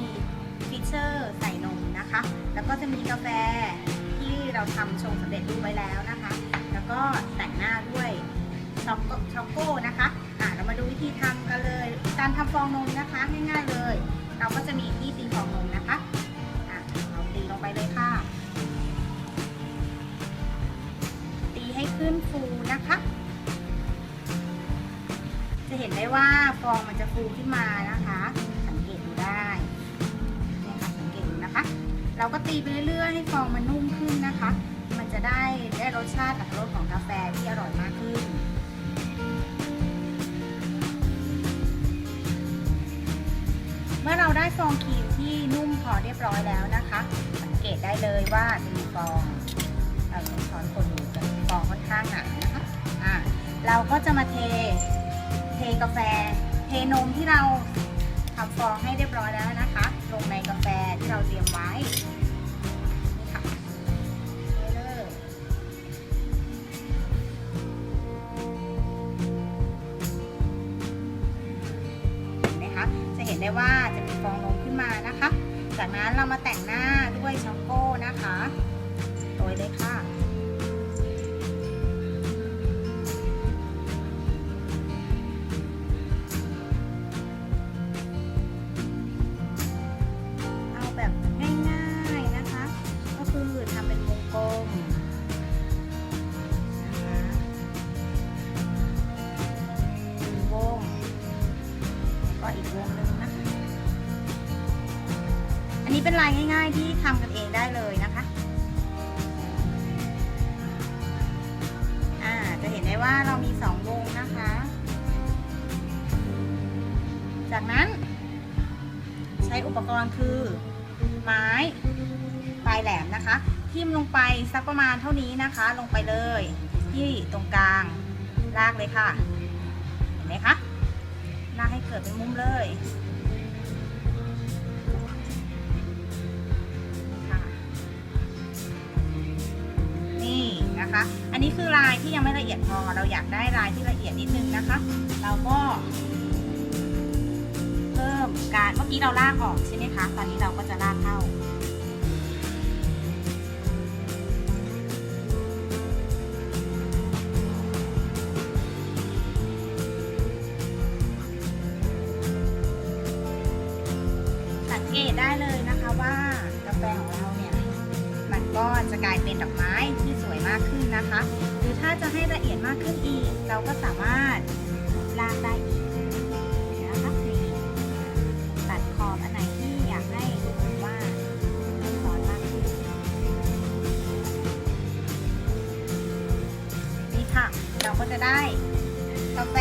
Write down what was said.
มีฟิชเชอร์ใส่นมนะคะ แล้วก็จะมีกาแฟที่เราทำชงสำเร็จรูปไว้แล้วนะคะ แล้วก็แต่งหน้าด้วยช็อกโกช็อกโก้นะคะอะเรามาดูวิธีทำกันเลย การทำฟองนมนะคะง่ายๆเลย เราก็จะมีที่ตีฟองนมนะคะอะเราตีลงไปเลยค่ะ ตีให้ขึ้นฟูนะคะจะเห็นได้ว่าฟองมันจะฟูขึ้นมานะคะ นะคะ เราก็ตีไปเรื่อยๆให้ฟองมันนุ่มขึ้นนะคะ มันจะได้ได้รสชาติกับรสของกาแฟที่อร่อยมากขึ้นเมื่อเราได้ฟองครีมที่นุ่มพอเรียบร้อยแล้วนะคะ สังเกตได้เลยว่าจะมีฟองเราต้องช้อนคนดูจะมีฟองค่อนข้างหนานะคะอะเราก็จะมาเทเทกาแฟ เทนมที่เราทำฟองให้เรียบร้อยแล้วนะคะ ลงในกาแฟที่เราเตรียมไว้นี่ค่ะเทเลยเห็นไหมคะจะเห็นได้ว่าจะมีฟองนมขึ้นมานะคะ จากนั้นเรามาแต่งหน้าด้วยช็อกโก้นะคะโรยเลยค่ะ อีกวงหนึ่งนะคะ อันนี้เป็นลายง่าย ๆ ที่ทำกันเองได้เลยนะคะอ่าจะเห็นได้ว่าเรามีสองวงนะคะ จากนั้น ใช้อุปกรณ์คือไม้ปลายแหลมนะคะทิ่มลงไปสักประมาณเท่านี้นะคะ ลงไปเลย ที่ตรงกลางลากเลยค่ะ เห็นไหมคะ ลากให้เกิดเป็นมุมเลยนี่นะคะ อันนี้คือลายที่ยังไม่ละเอียดพอ เราอยากได้ลายที่ละเอียดนิดนึงนะคะ เราก็ เพิ่มการเมื่อกี้เราลากออกใช่ไหมคะ ตอนนี้เราก็จะลากเข้า งเกตได้เลยนะคะว่ากาแฟของเราเนี่ยมันก็จะกลายเป็นดอกไม้ที่สวยมากขึ้นนะคะ หรือถ้าจะให้ละเอียดมากขึ้นอีก เราก็สามารถลากได้อีกนะคะนี่ตัดขอบอันไหนที่อยากให้ว่าซ้อนมากขึ้นนี่ค่ะ เราก็จะได้กาแฟ